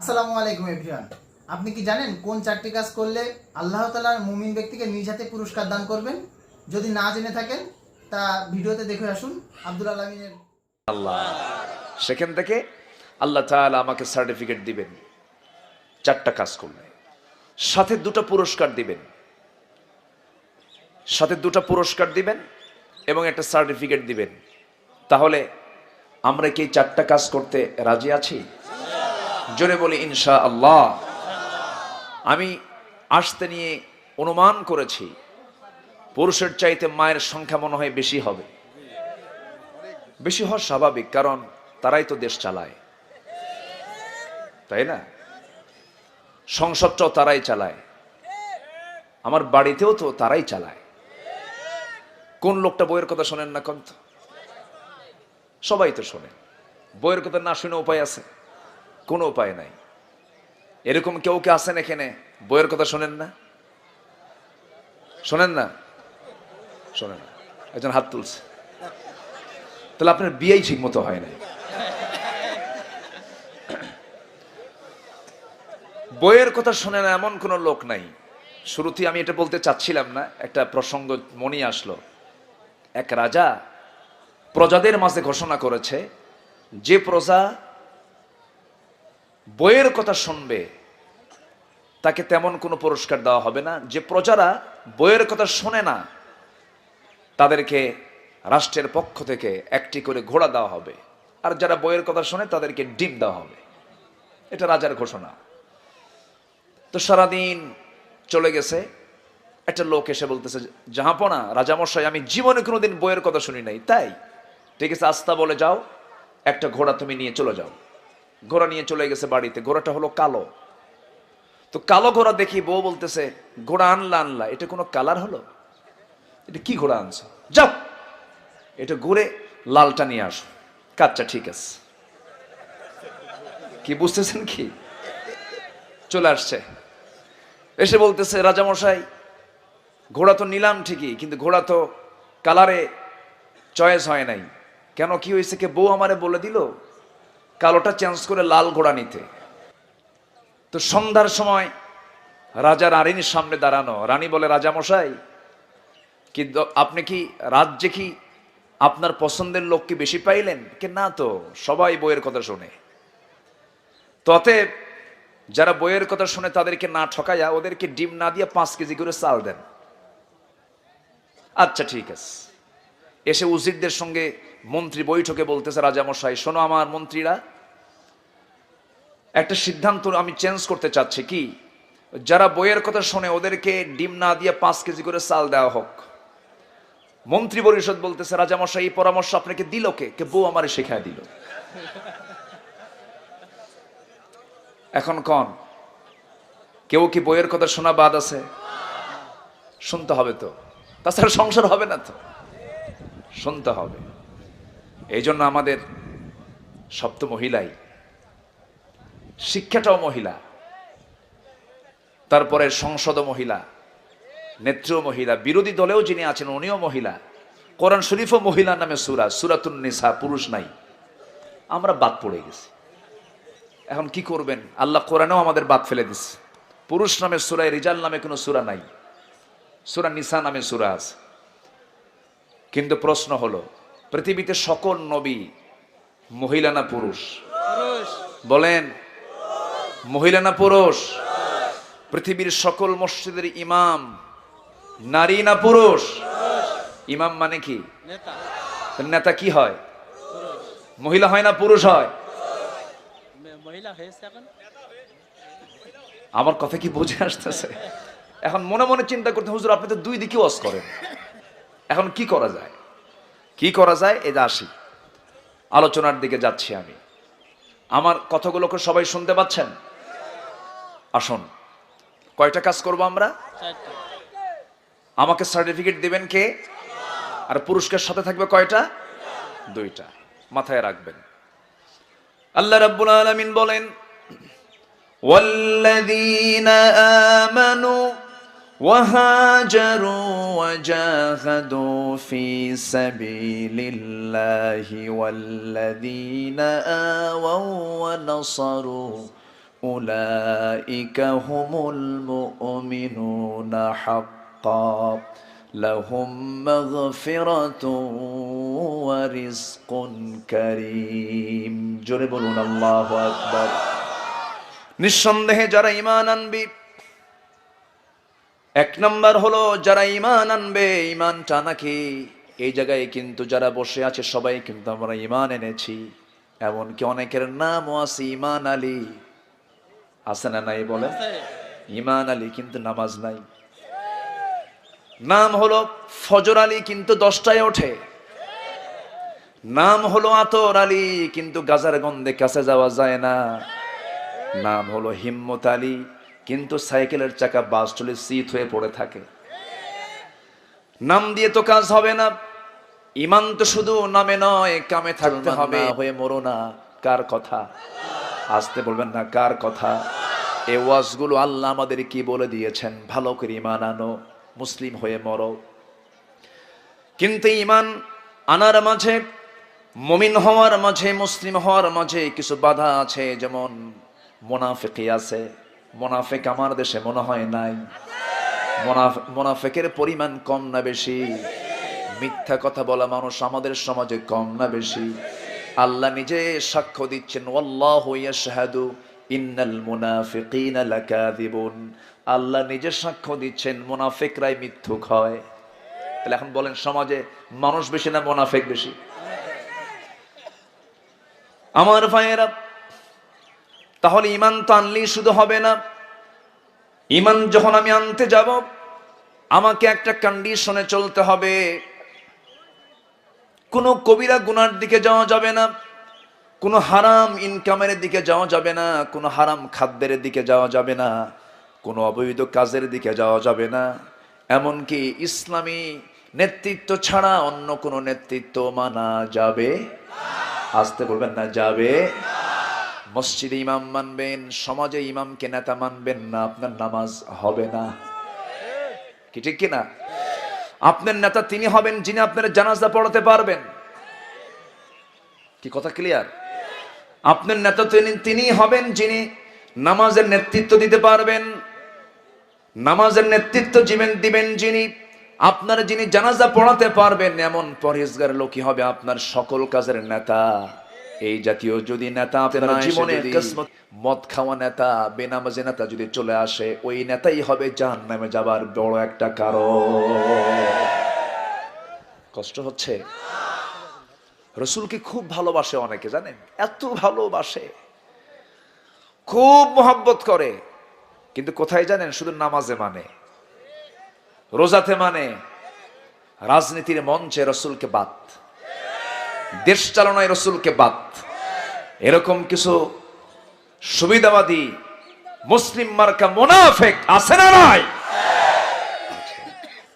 আসসালামু আলাইকুম এভরিওয়ান। আপনি কি জানেন কোন চারটি কাজ করলে আল্লাহ তালার মুমিন ব্যক্তিকে নিজ হাতে পুরস্কার দান করবেন? যদি না জেনে থাকেন, তা ভিডিওতে দেখে আসুন। আব্দুল আলমিনের আল্লাহ। সেখান থেকে আল্লাহ তাআলা আমাকে সার্টিফিকেট দিবেন, চারটা কাজ করলে। সাথে দুটো পুরস্কার দিবেন। সাথে দুটো পুরস্কার দিবেন এবং একটা সার্টিফিকেট দিবেন। তাহলে আমরা কি চারটা কাজ করতে রাজি আছি? জোরে বলি ইনশা আল্লাহ আমি আসতে নিয়ে অনুমান করেছি, পুরুষের চাইতে মায়ের সংখ্যা মনে হয় বেশি হবে। বেশি হওয়া স্বাভাবিক, কারণ তারাই তো দেশ চালায়। তাই না? সংসদটাও তারাই চালায়। আমার বাড়িতেও তো তারাই চালায়। কোন লোকটা বইয়ের কথা শোনেন না কন্ত? সবাই তো শোনে। বইয়ের কথা না শুনে উপায় আছে? কোনো উপায় নাই। এরকম কেউ কে আসেন এখানে? বইয়ের কথা শোনেন না? শোনেন না? শোনেন না। একজন হাত তুলছে। তাহলে আপনার বিয়েই ঠিক মতো হয় নাই। বইয়ের কথা শোনে না এমন কোনো লোক নাই। শুরুতে আমি এটা বলতে চাচ্ছিলাম না, একটা প্রসঙ্গ মনে আসলো। এক রাজা প্রজাদের মাঝে ঘোষণা করেছে, যে প্রজা বইয়ের কথা শুনবে, তাকে তেমন কোনো পুরস্কার দেওয়া হবে না। যে প্রজারা বইয়ের কথা শোনে না, তাদেরকে রাষ্ট্রের পক্ষ থেকে একটি করে ঘোড়া দেওয়া হবে। আর যারা বইয়ের কথা শোনে, তাদেরকে ডিম দেওয়া হবে। এটা রাজার ঘোষণা। তো সারাদিন চলে গেছে। একটা লোক এসে বলতেছে, জাহাপনা, রাজামশাই, আমি জীবনে কোনোদিন বইয়ের কথা শুনি নাই। তাই, ঠিক আছে আস্তা বলে যাও, একটা ঘোড়া তুমি নিয়ে চলে যাও। ঘোড়া নিয়ে চলে গেছে বাড়িতে, ঘোড়াটা হলো কালো। তো কালো ঘোড়া দেখি বউ বলতেছে, ঘোড়া আনলা আনলা। এটা কোনো কালার হলো? এটা কি ঘোড়া আনছো? যাও! এটা ঘুরে লালটা নিয়ে আসো। কাচ্চা, ঠিক আছে। কি বুঝতেছেন কি? চলে আসছে। এসে বলতেছে, রাজামশাই, ঘোড়া তো নিলাম ঠিকই, কিন্তু ঘোড়া তো কালারে চয়েস হয় নাই। কেন কি হয়েছে? কে বউ আমারে বলে দিল? কালোটা চেঞ্জ করে লাল ঘোড়া নিতে। তো সন্ধ্যার সময় রাজা রানীর সামনে দাঁড়ানো। রানী বলে রাজামশাই কি দ- আপনি কি রাজ্যে কি আপনার পছন্দের লোক কি বেশি পাইলেন? কি না তো, সবাই বইয়ের কথা শোনে। ততে যারা বইয়ের কথা শুনে তাদেরকে না ঠকাইয়া ওদেরকে ডিম না দিয়ে পাঁচ কেজি করে চাল দেন। আচ্ছা ঠিক আছে। এসে উজিরদের সঙ্গে মন্ত্রী বৈঠকে বলতেছে রাজামশাই, শোনো আমার মন্ত্রীরা, একটা সিদ্ধান্ত আমি চেঞ্জ করতে চাচ্ছি কি? যারা বইয়ের কথা শোনে ওদেরকে ডিম না দিয়ে পাঁচ কেজি করে চাল দেওয়া হোক। মন্ত্রী পরিষদ বলতেছে, রাজামশাই, এই পরামর্শ আপনাকে দিল কে? কে বউ আমারে শেখায় দিল? এখন কন, কেউ কি বইয়ের কথা শোনা বাদ আছে? শুনতে হবে তো। তাছাড়া সংসার হবে না তো। শুনতে হবে। এই জন্য আমাদের সপ্ত মহিলাই, শিক্ষাটাও মহিলা, তারপরে সংসদ মহিলা নেত্র মহিলা, বিরোধী দলেও যিনি আছেন উনিও মহিলা, কোরআন শরীফও মহিলা নামে সুরা, সুরাতুন নিসা, পুরুষ নাই। আমরা বাদ পড়ে গেছি। এখন কি করবেন? আল্লাহ কোরআনেও আমাদের বাদ ফেলে দিচ্ছে পুরুষ নামে সুরায় রিজাল নামে কোনো সুরা নাই। সুরা নিসা নামে সুরা আছে। কিন্তু প্রশ্ন হলো পৃথিবীতে সকল নবী মহিলা না পুরুষ? বলেন মহিলা না পুরুষ? পৃথিবীর সকল মসজিদের ইমাম নারী না পুরুষ? ইমাম মানে কি? নেতা। কি হয়? মহিলা হয় না পুরুষ হয়? আমার কথা কি বুঝে আসতেছে? এখন মনে মনে চিন্তা করতে হুজুর আপনি তো দুই দিকে ওয়াজ করেন। এখন কি করা যায়? কি করা যায় এটা আসি আলোচনার দিকে যাচ্ছি আমি আমার কথাগুলোকে সবাই শুনতে পাচ্ছেন আসুন কয়টা কাজ করব আমরা চারটা আমাকে সার্টিফিকেট দিবেন কে আর পুরস্কার সাথে থাকবে কয়টা দুইটা মাথায় রাখবেন আল্লাহ রাব্বুল আলামিন বলেন والذين آمنوا وهاجروا وجاهدوا في سبيل الله والذين آووا ونصروا أولئك هم المؤمنون حقا لهم مغفرة ورزق كريم জোরে বলুন আল্লাহু আকবার নিঃসন্দেহে যারা ঈমান আনবে এক নম্বর হলো যারা ঈমান আনবে ঈমানটা নাকি? এই জায়গায় কিন্তু যারা বসে আছে সবাই কিন্তু আমরা ঈমান এনেছি। এমনকি অনেকের নামও আছে ইমান আলী। আছে না নাই বলে ইমান আলী কিন্তু নামাজ নাই। নাম হলো ফজর আলী কিন্তু দশটায় ওঠে। নাম হলো আতর আলী কিন্তু গাজার গন্ধে কাছে যাওয়া যায় না। নাম হলো হিম্মত আলী। কিন্তু সাইকেলের চাকা বাস চলে সিট হয়ে পড়ে থাকে। নাম দিয়ে তো কাজ হবে না। ইমান তো শুধু নামে নয় কামে থাকতে হবে। হয়ে মরো না। কার কথা? আসতে বলবেন না কার কথা? এ ওয়াজগুলো আল্লাহ আমাদের কি বলে দিয়েছেন? ভালো করে ইমান আনো মুসলিম হয়ে মরো। কিন্তু ইমান আনার মাঝে মমিন হওয়ার মাঝে মুসলিম হওয়ার মাঝে কিছু বাধা আছে যেমন মোনাফেকি আছে। মোনাফেক আমার দেশে মনে হয় নাই। মোনাফেকের পরিমাণ কম না বেশি। মিথ্যা কথা বলা মানুষ আমাদের সমাজে কম না বেশি। আল্লাহ নিজে সাক্ষ্য দিচ্ছেন, ওয়াল্লাহু ইয়াশহাদু ইন্নাল মুনাফিকিনা লাকাযিবুন। আল্লাহ নিজে সাক্ষ্য দিচ্ছেন, মুনাফিকরাই মিথ্যুক হয়। তাহলে এখন বলেন, সমাজে মানুষ বেশি না মোনাফেক বেশি? আমার ভাইয়েরা তাহলে ইমান তো আনলেই শুধু হবে না। ইমান যখন আমি আনতে যাব, আমাকে একটা কন্ডিশনে চলতে হবে। কোনো কবিরা গুনার দিকে যাওয়া যাবে না, কোনো হারাম ইনকামের দিকে যাওয়া যাবে না, কোনো হারাম খাদ্যের দিকে যাওয়া যাবে না, কোনো অবৈধ কাজের দিকে যাওয়া যাবে না। এমনকি ইসলামী নেতৃত্ব ছাড়া অন্য কোনো নেতৃত্ব মানা যাবে? আসতে বলবেন না, যাবে? মসজিদে ইমাম মানবেন, সমাজে ইমামকে নেতা মানবেন না, আপনার নামাজ হবে না। কি ঠিক কিনা? আপনার নেতা তিনি হবেন যিনি আপনার জানাজা পড়াতে পারবেন। কি কথা ক্লিয়ার আপনার নেতা তিনি তিনি হবেন যিনি নামাজের নেতৃত্ব দিতে পারবেন। নামাজের নেতৃত্ব জীবন দিবেন যিনি। আপনার যিনি জানাজা পড়াতে পারবেন, এমন পরহেজগার লোকই হবে আপনার সকল কাজের নেতা। এই জাতীয় যদি নেতা আপনার জীবনে মদ খাওয়া নেতা বেনামাজি নেতা যদি চলে আসে ওই নেতাই হবে জাহান নামে যাবার বড় একটা কারণ। কষ্ট হচ্ছে? রসুলকে খুব ভালোবাসে অনেকে জানেন? এত ভালোবাসে। খুব মোহাব্বত করে। কিন্তু কোথায় জানেন শুধু নামাজে মানে। রোজাতে মানে। রাজনীতির মঞ্চে রসুলকে বাদ। দেশ চালনায় রসুলকে বাদ। এরকম কিছু সুবিধাবাদী মুসলিম মার্কা মোনাফেক আছে না নাই?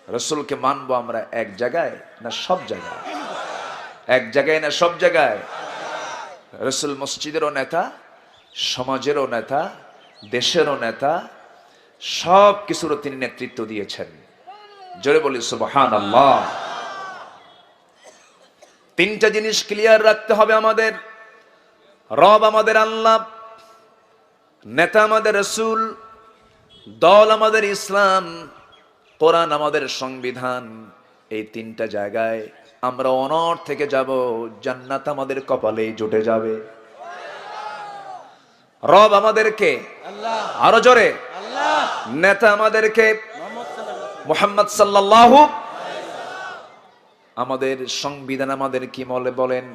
রসুলকে মানবো আমরা এক জায়গায় না সব জায়গায়? এক জায়গায় না সব জায়গায়? রসুল মসজিদেরও নেতা, সমাজেরও নেতা, দেশেরও নেতা, সব কিছুরও তিনি নেতৃত্ব দিয়েছেন। জোরে বলি সুবহান আল্লাহ তিনটা জিনিস ক্লিয়ার রাখতে হবে আমাদের। রব আমাদের আল্লাহ, নেতা আমাদের রসুল, দল আমাদের ইসলাম, কোরআন আমাদের সংবিধান, এই তিনটা জায়গায় আমরা অনর থেকে যাব, জান্নাত আমাদের কপালেই জুটে যাবে। রব আমাদেরকে আরও জোরে, নেতা আমাদেরকে মোহাম্মদ সাল্লাল্লাহু আমাদের সংবিধান আমাদের কি বলে বলেন?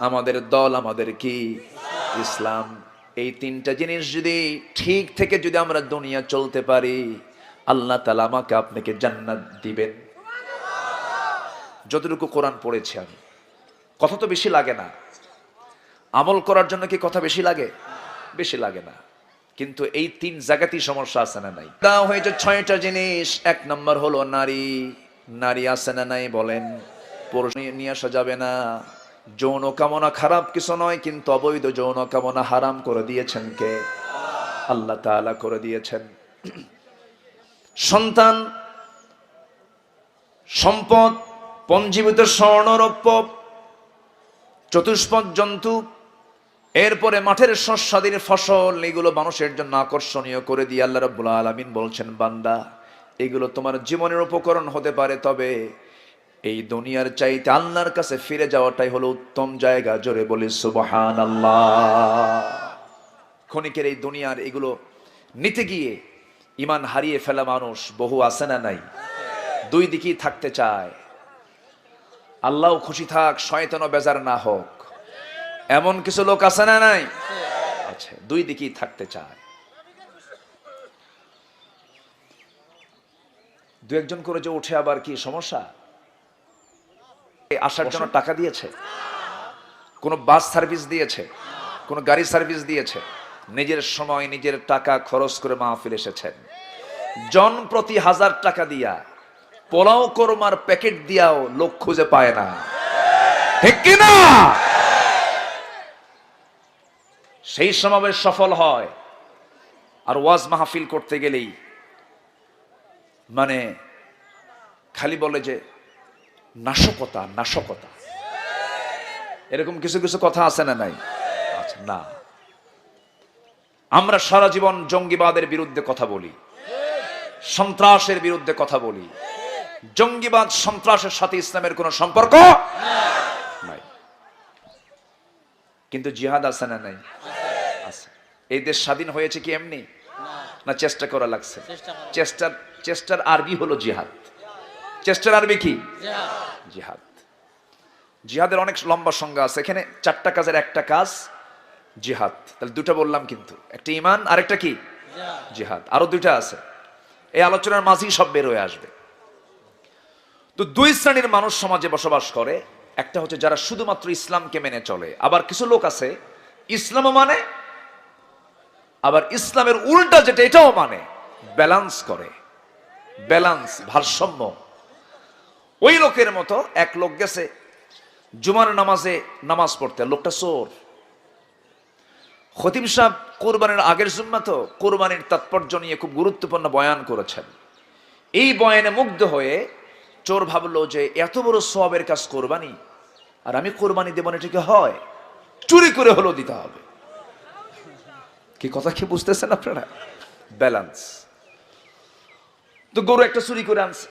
আমাদের দল আমাদের কি? ইসলাম। এই তিনটা জিনিস যদি ঠিক থেকে যদি আমরা দুনিয়া চলতে পারি, আল্লাহ তালা আমাকে আপনাকে জান্নাত দিবেন। যতটুকু কোরআন পড়েছি আমি। কথা তো বেশি লাগে না। আমল করার জন্য কি কথা বেশি লাগে? বেশি লাগে না। কিন্তু এই তিন জায়গাতেই সমস্যা আছে না নাই? দেওয়া হয়েছে ছয়টা জিনিস। এক নম্বর হলো নারী। নারী আছে না নাই বলেন। পুরুষ নিয়ে আসা যাবে না। যৌন কামনা খারাপ কিছু নয়, কিন্তু অবৈধ যৌন কামনা হারাম করে দিয়েছেন কে? আল্লাহ তাআলা করে দিয়েছেন। সন্তান, সম্পদ পঞ্জীবিত স্বর্ণরৌপ্য চতুষ্পদ জন্তু, এরপরে মাঠের শস্যাদির ফসল, এগুলো মানুষের জন্য আকর্ষণীয় করে দিয়ে আল্লাহ রাব্বুল আলামিন বলছেন, বান্দা, এগুলো তোমার জীবনের উপকরণ হতে পারে, তবে এই দুনিয়ার চাইতে আল্লাহর কাছে ফিরে যাওয়াটাই হলো উত্তম জায়গা। জোরে বলি সুবহান আল্লাহ ক্ষণিকের এই দুনিয়ার এগুলো নিতে গিয়ে ইমান হারিয়ে ফেলা মানুষ বহু আছে না নাই? দুই দিকেই থাকতে চায়। আল্লাহ খুশি থাক, শয়তানও বেজার না হোক। এমন কিছু লোক আছে না নাই? আচ্ছা দুই দিকেই থাকতে চায়। দু একজন করে যে উঠে আবার কি সমস্যা? আসার জন্য টাকা দিয়েছে? কোনো বাস সার্ভিস দিয়েছে? কোনো গাড়ি সার্ভিস দিয়েছে? নিজের সময় নিজের টাকা খরচ করে মাহফিল এসেছেন। জন প্রতি হাজার টাকা দিয়া পোলাও কোরমার প্যাকেট দিয়াও লোক খুঁজে পায় না। ঠিক কিনা? সেই সমাবেশ সফল হয় আর ওয়াজ মাহফিল করতে গেলেই মানে খালি বলে যে নাশকতা নাশকতা। এরকম কিছু কিছু কথা আছে না নাই? আচ্ছা না। আমরা সারা জীবন জঙ্গিবাদের বিরুদ্ধে কথা বলি। সন্ত্রাসের বিরুদ্ধে কথা বলি। জঙ্গিবাদ সন্ত্রাসের সাথে ইসলামের কোনো সম্পর্ক নাই। কিন্তু জিহাদ আছে না নাই? আছে। এই দেশ স্বাধীন হয়েছে কি এমনি? না চেষ্টা করা লাগছে। চেষ্টা চেষ্টার চেষ্টার আরবি হলো জিহাদ। চেষ্টার আরবি কি? জিহাদ। জিহাদ। জিহাদের অনেক লম্বা সংজ্ঞা আছে। এখানে চারটা কাজের একটা কাজ জিহাদ। তাহলে দুটো বললাম কিন্তু। একটা ইমান আরেকটা কি? জিহাদ। আরও দুইটা আছে। এই আলোচনার মাঝেই সব বের হয়ে আসবে। তো দুই শ্রেণির মানুষ সমাজে বসবাস করে। একটা হচ্ছে যারা শুধুমাত্র ইসলামকে মেনে চলে। আবার কিছু লোক আছে ইসলামও মানে আবার ইসলামের উল্টা যেটা এটাও মানে। ব্যালান্স করে। ব্যালান্স ভারসাম্য। ওই লোকের মতো এক লোক গেছে, জুমার নামাজে নামাজ পড়তে। লোকটা চোর। খতিব সাহেব কোরবানির আগের জুম্মা তো কোরবানির তাৎপর্য নিয়ে খুব গুরুত্বপূর্ণ বয়ান করেছেন। এই বয়ানে মুগ্ধ হয়ে চোর ভাবলো যে, এত বড় সবের কাজ কোরবানি? আর আমি কোরবানি দেব না এটাকে হয়? চুরি করে হলেও দিতে হবে। কি কথা কি বুঝতেছেন আপনারা? ব্যালেন্স। তো গরু একটা চুরি করে আনছে।